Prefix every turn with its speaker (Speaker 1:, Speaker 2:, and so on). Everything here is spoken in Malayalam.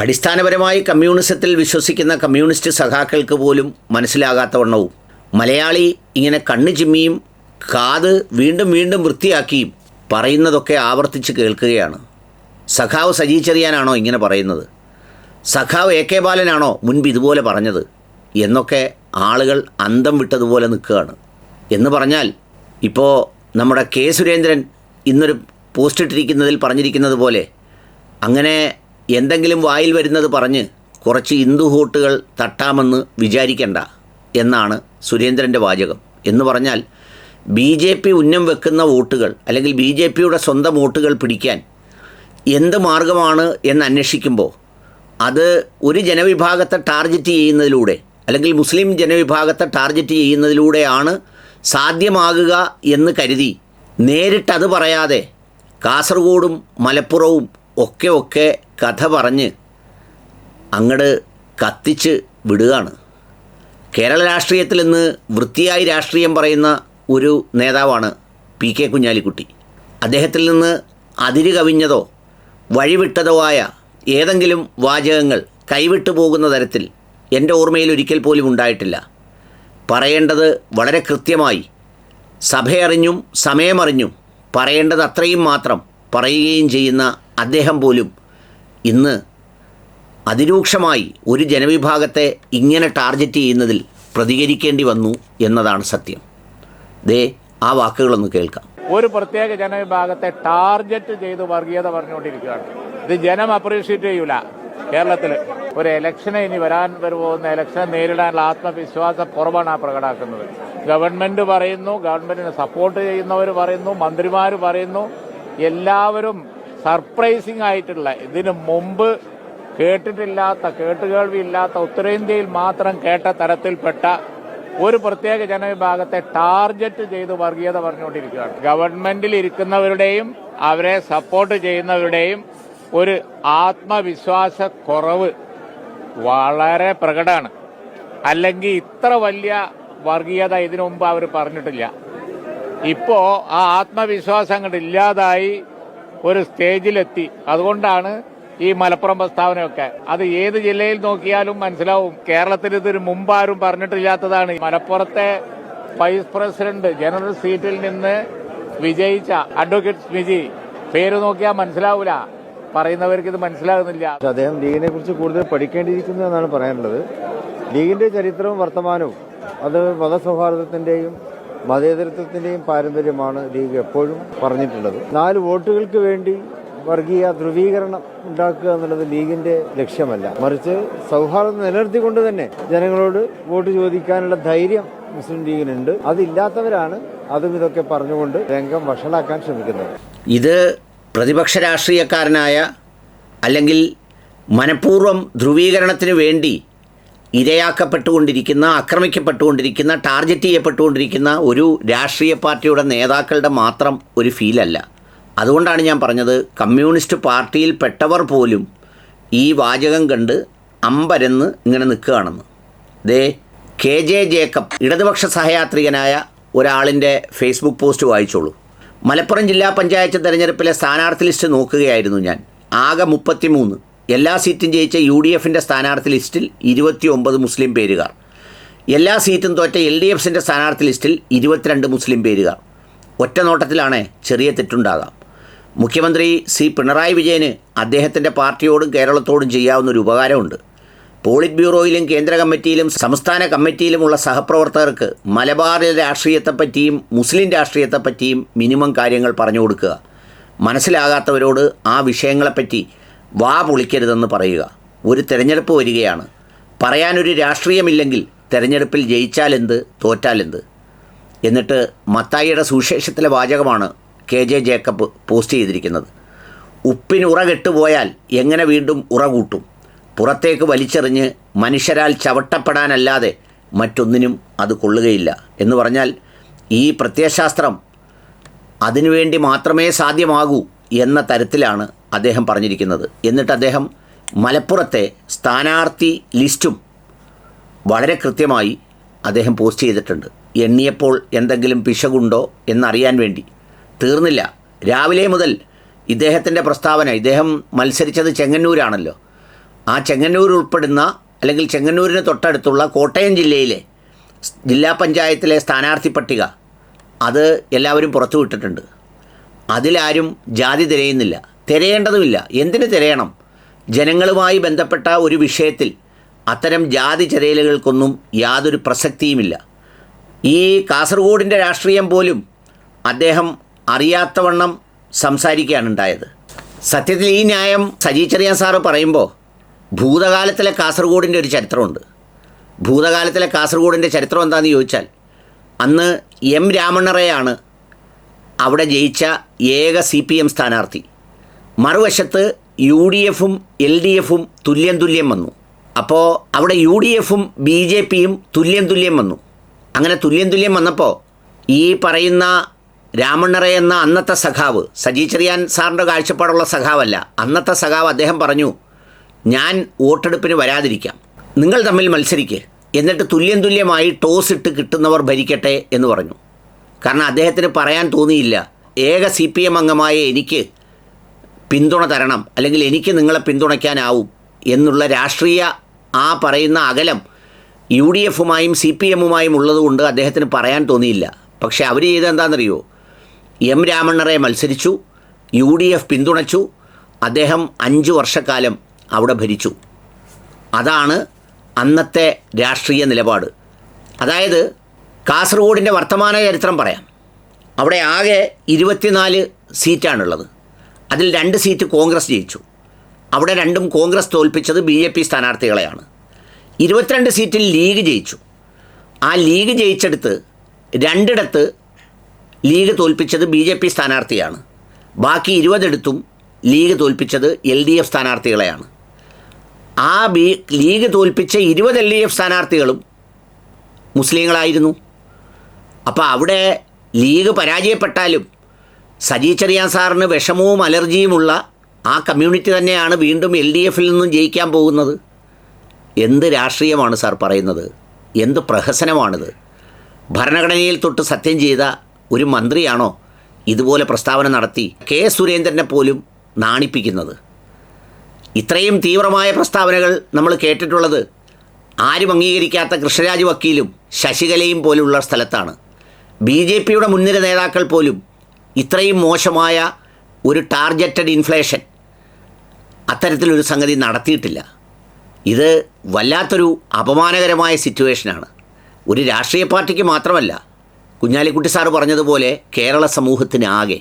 Speaker 1: അടിസ്ഥാനപരമായി കമ്മ്യൂണിസത്തിൽ വിശ്വസിക്കുന്ന കമ്മ്യൂണിസ്റ്റ് സഖാക്കൾക്ക് പോലും മനസ്സിലാകാത്ത വണ്ണവും. മലയാളി ഇങ്ങനെ കണ്ണു ചിമ്മിയും കാത് വീണ്ടും വീണ്ടും വൃത്തിയാക്കിയും പറയുന്നതൊക്കെ ആവർത്തിച്ച് കേൾക്കുകയാണ്. സഖാവ് സജീച്ചെറിയാനാണോ ചെറിയാനാണോ ഇങ്ങനെ പറയുന്നത്? സഖാവ് എ കെ ബാലനാണോ മുൻപ് ഇതുപോലെ പറഞ്ഞത്? എന്നൊക്കെ ആളുകൾ അന്തം വിട്ടതുപോലെ നിൽക്കുകയാണ്. എന്ന് പറഞ്ഞാൽ ഇപ്പോൾ നമ്മുടെ കെ സുരേന്ദ്രൻ ഇന്നൊരു പോസ്റ്റ് ഇട്ടിരിക്കുന്നതിൽ പറഞ്ഞിരിക്കുന്നത് പോലെ അങ്ങനെ എന്തെങ്കിലും വായിൽ വരുന്നത് പറഞ്ഞ് കുറച്ച് ഹിന്ദു വോട്ടുകൾ തട്ടാമെന്ന് വിചാരിക്കണ്ട എന്നാണ് സുരേന്ദ്രന്റെ വാചകം. എന്ന് പറഞ്ഞാൽ ബി ജെ പി ഉന്നം വെക്കുന്ന വോട്ടുകൾ അല്ലെങ്കിൽ ബി ജെ പിയുടെ സ്വന്തം വോട്ടുകൾ പിടിക്കാൻ എന്ത് മാർഗമാണ് എന്ന് അന്വേഷിക്കുമ്പോൾ അത് ഒരു ജനവിഭാഗത്തെ ടാർഗറ്റ് ചെയ്യുന്നതിലൂടെ അല്ലെങ്കിൽ മുസ്ലിം ജനവിഭാഗത്തെ ടാർഗറ്റ് ചെയ്യുന്നതിലൂടെയാണ് സാധ്യമാകുക എന്ന് കരുതി നേരിട്ടത് പറയാതെ കാസർഗോഡും മലപ്പുറവും ഒക്കെ ഒക്കെ കഥ പറഞ്ഞ് അങ്ങട് കത്തിച്ച് വിടുകയാണ്. കേരള രാഷ്ട്രീയത്തിൽ നിന്ന് വൃത്തിയായി രാഷ്ട്രീയം പറയുന്ന ഒരു നേതാവാണ് പി കെ കുഞ്ഞാലിക്കുട്ടി. അദ്ദേഹത്തിൽ നിന്ന് അതിര് കവിഞ്ഞതോ വഴിവിട്ടതോ ആയ ഏതെങ്കിലും വാചകങ്ങൾ കൈവിട്ടു പോകുന്ന തരത്തിൽ എന്റെ ഓർമ്മയിൽ ഒരിക്കൽ പോലും ഉണ്ടായിട്ടില്ല. പറയേണ്ടത് വളരെ കൃത്യമായി സഭയറിഞ്ഞും സമയമറിഞ്ഞും പറയേണ്ടത് അത്രയും മാത്രം പറയുകയും ചെയ്യുന്ന അദ്ദേഹം പോലും ഇന്ന് അതിരൂക്ഷമായി ഒരു ജനവിഭാഗത്തെ ഇങ്ങനെ ടാർഗറ്റ് ചെയ്യുന്നതിൽ പ്രതികരിക്കേണ്ടി വന്നു എന്നതാണ് സത്യം. ദേ ആ വാക്കുകളൊന്ന് കേൾക്കാം.
Speaker 2: ഒരു പ്രത്യേക ജനവിഭാഗത്തെ ടാർഗറ്റ് ചെയ്ത് വർഗീയത പറഞ്ഞുകൊണ്ടിരിക്കുകയാണ്. ഇത് ജനം അപ്രീഷിയേറ്റ് ചെയ്യൂല കേരളത്തിൽ ഒരു ഇലക്ഷനെ ഇനി വരാൻ വരുപോകുന്ന ഇലക്ഷനെ നേരിടാനുള്ള ആത്മവിശ്വാസ കുറവാണ് ആ പ്രകടാക്കുന്നത് ഗവൺമെന്റ് പറയുന്നു ഗവൺമെന്റിനെ സപ്പോർട്ട് ചെയ്യുന്നവർ പറയുന്നു മന്ത്രിമാർ പറയുന്നു എല്ലാവരും സർപ്രൈസിംഗ് ആയിട്ടുള്ള ഇതിനു മുമ്പ് കേട്ടിട്ടില്ലാത്ത കേട്ടുകേൾവിയില്ലാത്ത ഉത്തരേന്ത്യയിൽ മാത്രം കേട്ട തരത്തിൽപ്പെട്ട ഒരു പ്രത്യേക ജനവിഭാഗത്തെ ടാർഗറ്റ് ചെയ്ത് വർഗീയത പറഞ്ഞുകൊണ്ടിരിക്കുകയാണ്. ഗവൺമെന്റിൽ ഇരിക്കുന്നവരുടെയും അവരെ സപ്പോർട്ട് ചെയ്യുന്നവരുടെയും ഒരു ആത്മവിശ്വാസ കുറവ് വളരെ പ്രകടമാണ്. അല്ലെങ്കിൽ ഇത്ര വലിയ വർഗീയത ഇതിനു മുമ്പ് അവർ പറഞ്ഞിട്ടില്ല. ഇപ്പോ ആ ആത്മവിശ്വാസം അങ്ങോട്ട് ഇല്ലാതായി ഒരു സ്റ്റേജിലെത്തി. അതുകൊണ്ടാണ് ഈ മലപ്പുറം പ്രസ്താവനയൊക്കെ. അത് ഏത് ജില്ലയിൽ നോക്കിയാലും മനസ്സിലാവും. കേരളത്തിൽ ഇതൊരു മുമ്പാരും പറഞ്ഞിട്ടില്ലാത്തതാണ്. മലപ്പുറത്തെ വൈസ് പ്രസിഡന്റ് ജനറൽ സീറ്റിൽ നിന്ന് വിജയിച്ച അഡ്വക്കേറ്റ് സ്മിജി. പേര് നോക്കിയാൽ മനസ്സിലാവൂല. പറയുന്നവർക്ക് ഇത് മനസ്സിലാകുന്നില്ല.
Speaker 3: അദ്ദേഹം ലീഗിനെ കുറിച്ച് കൂടുതൽ പഠിക്കേണ്ടിയിരിക്കുന്നു എന്നാണ് പറയാനുള്ളത്. ലീഗിന്റെ ചരിത്രവും വർത്തമാനവും അത് മതസൗഹാർദ്ദത്തിന്റെയും മതേതരത്വത്തിന്റെയും പാരമ്പര്യമാണ് ലീഗ് എപ്പോഴും പറഞ്ഞിട്ടുള്ളത്. നാല് വോട്ടുകൾക്ക് വേണ്ടി വർഗീയ ധ്രുവീകരണം ഉണ്ടാക്കുക എന്നുള്ളത് ലീഗിന്റെ ലക്ഷ്യമല്ല. മറിച്ച് സൗഹാർദ്ദം നിലനിർത്തിക്കൊണ്ട് തന്നെ ജനങ്ങളോട് വോട്ട് ചോദിക്കാനുള്ള ധൈര്യം മുസ്ലിം ലീഗിനുണ്ട്. അതില്ലാത്തവരാണ് അതും ഇതൊക്കെ പറഞ്ഞുകൊണ്ട് രംഗം വഷളാക്കാൻ ശ്രമിക്കുന്നത്.
Speaker 1: ഇത് പ്രതിപക്ഷ രാഷ്ട്രീയക്കാരനായ അല്ലെങ്കിൽ മനഃപൂർവം ധ്രുവീകരണത്തിന് വേണ്ടി ഇരയാക്കപ്പെട്ടുകൊണ്ടിരിക്കുന്ന ആക്രമിക്കപ്പെട്ടുകൊണ്ടിരിക്കുന്ന ടാർഗറ്റ് ചെയ്യപ്പെട്ടുകൊണ്ടിരിക്കുന്ന ഒരു രാഷ്ട്രീയ പാർട്ടിയുടെ നേതാക്കളുടെ മാത്രം ഒരു ഫീലല്ല. അതുകൊണ്ടാണ് ഞാൻ പറഞ്ഞത് കമ്മ്യൂണിസ്റ്റ് പാർട്ടിയിൽ പെട്ടവർ പോലും ഈ വാചകം കണ്ട് അമ്പരന്ന് ഇങ്ങനെ നിൽക്കുകയാണെന്ന്. ദേ കെ ജെ ജേക്കബ് ഇടതുപക്ഷ സഹയാത്രികനായ ഒരാളിന്റെ ഫേസ്ബുക്ക് പോസ്റ്റ് വായിച്ചോളൂ. മലപ്പുറം ജില്ലാ പഞ്ചായത്ത് തെരഞ്ഞെടുപ്പിലെ സ്ഥാനാർത്ഥി ലിസ്റ്റ് നോക്കുകയായിരുന്നു ഞാൻ. ആകെ മുപ്പത്തിമൂന്ന്. എല്ലാ സീറ്റും ജയിച്ച യു ഡി എഫിന്റെ സ്ഥാനാർത്ഥി ലിസ്റ്റിൽ ഇരുപത്തി ഒമ്പത് മുസ്ലിം പേരുകാർ. എല്ലാ സീറ്റും തോറ്റ എൽ ഡി എഫിന്റെ സ്ഥാനാർത്ഥി ലിസ്റ്റിൽ ഇരുപത്തിരണ്ട് മുസ്ലിം പേരുകാർ. ഒറ്റ നോട്ടത്തിലാണ് ചെറിയ തെറ്റുണ്ടാകാം. മുഖ്യമന്ത്രി സി പിണറായി വിജയന് അദ്ദേഹത്തിന്റെ പാർട്ടിയോടും കേരളത്തോടും ചെയ്യാവുന്ന ഒരു ഉപകാരമുണ്ട്. പോളിറ്റ് ബ്യൂറോയിലും കേന്ദ്ര കമ്മിറ്റിയിലും സംസ്ഥാന കമ്മിറ്റിയിലുമുള്ള സഹപ്രവർത്തകർക്ക് മലബാറിലെ രാഷ്ട്രീയത്തെപ്പറ്റിയും മുസ്ലിം രാഷ്ട്രീയത്തെപ്പറ്റിയും മിനിമം കാര്യങ്ങൾ പറഞ്ഞു കൊടുക്കുക. മനസ്സിലാകാത്തവരോട് ആ വിഷയങ്ങളെപ്പറ്റി വാ പൊളിക്കരുതെന്ന് പറയുക. ഒരു തെരഞ്ഞെടുപ്പ് വരികയാണ്. പറയാനൊരു രാഷ്ട്രീയമില്ലെങ്കിൽ തെരഞ്ഞെടുപ്പിൽ ജയിച്ചാലെന്ത് തോറ്റാലെന്ത്? എന്നിട്ട് മത്തായിയുടെ സുവിശേഷത്തിലെ വാചകമാണ് കെ ജെ ജേക്കബ് പോസ്റ്റ് ചെയ്തിരിക്കുന്നത്. ഉപ്പിന് ഉറ കെട്ടുപോയാൽ എങ്ങനെ വീണ്ടും ഉറ കൂട്ടും? പുറത്തേക്ക് വലിച്ചെറിഞ്ഞ് മനുഷ്യരാൽ ചവിട്ടപ്പെടാനല്ലാതെ മറ്റൊന്നിനും അത് കൊള്ളുകയില്ല. എന്ന് പറഞ്ഞാൽ ഈ പ്രത്യയശാസ്ത്രം അതിനുവേണ്ടി മാത്രമേ സാധ്യമാകൂ എന്ന തരത്തിലാണ് അദ്ദേഹം പറഞ്ഞിരിക്കുന്നത്. എന്നിട്ട് അദ്ദേഹം മലപ്പുറത്തെ സ്ഥാനാർത്ഥി ലിസ്റ്റും വളരെ കൃത്യമായി അദ്ദേഹം പോസ്റ്റ് ചെയ്തിട്ടുണ്ട്. എണ്ണിയപ്പോൾ എന്തെങ്കിലും പിശകുണ്ടോ എന്നറിയാൻ വേണ്ടി. തീർന്നില്ല. രാവിലെ മുതൽ ഇദ്ദേഹത്തിന്റെ പ്രസ്താവന ഇദ്ദേഹം മത്സരിച്ചത് ചെങ്ങന്നൂരാണല്ലോ. ആ ചെങ്ങന്നൂർ ഉൾപ്പെടുന്ന അല്ലെങ്കിൽ ചെങ്ങന്നൂരിന് തൊട്ടടുത്തുള്ള കോട്ടയം ജില്ലയിലെ ജില്ലാ പഞ്ചായത്തിലെ സ്ഥാനാർത്ഥി പട്ടിക അത് എല്ലാവരും പുറത്തു വിട്ടിട്ടുണ്ട് അതിലാരും ജാതി തിരയുന്നില്ല. തിരയേണ്ടതുമില്ല. എന്തിന് തിരയണം? ജനങ്ങളുമായി ബന്ധപ്പെട്ട ഒരു വിഷയത്തിൽ അത്തരം ജാതി തിരയലുകൾക്കൊന്നും യാതൊരു പ്രസക്തിയുമില്ല. ഈ കാസർഗോഡിന്റെ രാഷ്ട്രീയം പോലും അദ്ദേഹം അറിയാത്തവണ്ണം സംസാരിക്കുകയാണ് ഉണ്ടായത് സത്യത്തിൽ ഈ ന്യായം സജി ചെറിയാൻ സാറ് പറയുമ്പോൾ ഭൂതകാലത്തിലെ കാസർഗോഡിന്റെ ഒരു ചരിത്രമുണ്ട്. ഭൂതകാലത്തിലെ കാസർഗോഡിന്റെ ചരിത്രം എന്താണെന്ന് ചോദിച്ചാൽ അന്ന് എം രാമണ്ണറയാണ് അവിടെ ജയിച്ച ഏക സി പി എം സ്ഥാനാർത്ഥി. മറുവശത്ത് യു ഡി എഫും എൽ ഡി എഫും തുല്യം തുല്യം വന്നു. അപ്പോൾ അവിടെ യു ഡി എഫും ബി ജെ പിയും തുല്യം തുല്യം വന്നു. അങ്ങനെ തുല്യം തുല്യം വന്നപ്പോൾ ഈ പറയുന്ന രാമണ്ണറ എന്ന അന്നത്തെ സഖാവ് സജി ചെറിയാൻ സാറിന്റെ കാഴ്ചപ്പാടുള്ള സഖാവല്ല അന്നത്തെ സഖാവ് അദ്ദേഹം പറഞ്ഞു ഞാൻ വോട്ടെടുപ്പിന് വരാതിരിക്കാം. നിങ്ങൾ തമ്മിൽ മത്സരിക്കേ. എന്നിട്ട് തുല്യം തുല്യമായി ടോസ് ഇട്ട് കിട്ടുന്നവർ ഭരിക്കട്ടെ എന്ന് പറഞ്ഞു. കാരണം അദ്ദേഹത്തിന് പറയാൻ തോന്നിയില്ല. ഏക സി പി എം അംഗമായ എനിക്ക് പിന്തുണ തരണം അല്ലെങ്കിൽ എനിക്ക് നിങ്ങളെ പിന്തുണയ്ക്കാനാവും എന്നുള്ള രാഷ്ട്രീയ ആ പറയുന്ന അകലം യു ഡി എഫുമായും സി പി എമ്മുമായും ഉള്ളതുകൊണ്ട് അദ്ദേഹത്തിന് പറയാൻ തോന്നിയില്ല. പക്ഷേ അവർ ചെയ്തത് എന്താണെന്നറിയോ? എം രാമണ്ണറെ മത്സരിച്ചു യു ഡി എഫ് പിന്തുണച്ചു അദ്ദേഹം അഞ്ച് വർഷക്കാലം അവിടെ ഭരിച്ചു. അതാണ് അന്നത്തെ രാഷ്ട്രീയ നിലപാട്. അതായത് കാസർഗോഡിന്റെ വർത്തമാന ചരിത്രം പറയാം. അവിടെ ആകെ ഇരുപത്തിനാല് സീറ്റാണുള്ളത്. അതിൽ രണ്ട് സീറ്റ് കോൺഗ്രസ് ജയിച്ചു. അവിടെ രണ്ടും കോൺഗ്രസ് തോൽപ്പിച്ചത് ബി ജെ പി സ്ഥാനാർത്ഥികളെയാണ്. ഇരുപത്തിരണ്ട് സീറ്റിൽ ലീഗ് ജയിച്ചു. ആ ലീഗ് ജയിച്ചെടുത്ത് രണ്ടിടത്ത് ലീഗ് തോൽപ്പിച്ചത് ബി ജെ പി സ്ഥാനാർത്ഥിയാണ്. ബാക്കി ഇരുപതെടുത്തും ലീഗ് തോൽപ്പിച്ചത് എൽ ഡി എഫ് സ്ഥാനാർത്ഥികളെയാണ്. ആ ബി ലീഗ് തോൽപ്പിച്ച ഇരുപത് എൽ ഡി എഫ് സ്ഥാനാർത്ഥികളും മുസ്ലിങ്ങളായിരുന്നു. അപ്പോൾ അവിടെ ലീഗ് പരാജയപ്പെട്ടാലും സജി ചെറിയാൻ സാറിന് വിഷമവും അലർജിയുമുള്ള ആ കമ്മ്യൂണിറ്റി തന്നെയാണ് വീണ്ടും എൽ ഡി എഫിൽ നിന്നും ജയിക്കാൻ പോകുന്നത്. എന്ത് രാഷ്ട്രീയമാണ് സാർ പറയുന്നത്? എന്ത് പ്രഹസനമാണിത്? ഭരണഘടനയിൽ തൊട്ട് സത്യം ചെയ്ത ഒരു മന്ത്രിയാണോ ഇതുപോലെ പ്രസ്താവന നടത്തി കെ സുരേന്ദ്രനെ പോലും നാണിപ്പിക്കുന്നത്? ഇത്രയും തീവ്രമായ പ്രസ്താവനകൾ നമ്മൾ കേട്ടിട്ടുള്ളത് ആരും അംഗീകരിക്കാത്ത കൃഷ്ണരാജ് വക്കീലും ശശികലയും പോലുള്ള സ്ഥലത്താണ്. ബി ജെ പിയുടെ മുൻനിര നേതാക്കൾ പോലും ഇത്രയും മോശമായ ഒരു ടാർഗറ്റഡ് ഇൻഫ്ലേഷൻ അത്തരത്തിലൊരു സംഗതി നടത്തിയിട്ടില്ല. ഇത് വല്ലാത്തൊരു അപമാനകരമായ സിറ്റുവേഷനാണ്. ഒരു രാഷ്ട്രീയ പാർട്ടിക്ക് മാത്രമല്ല കുഞ്ഞാലിക്കുട്ടി സാറ് പറഞ്ഞതുപോലെ കേരള സമൂഹത്തിനാകെ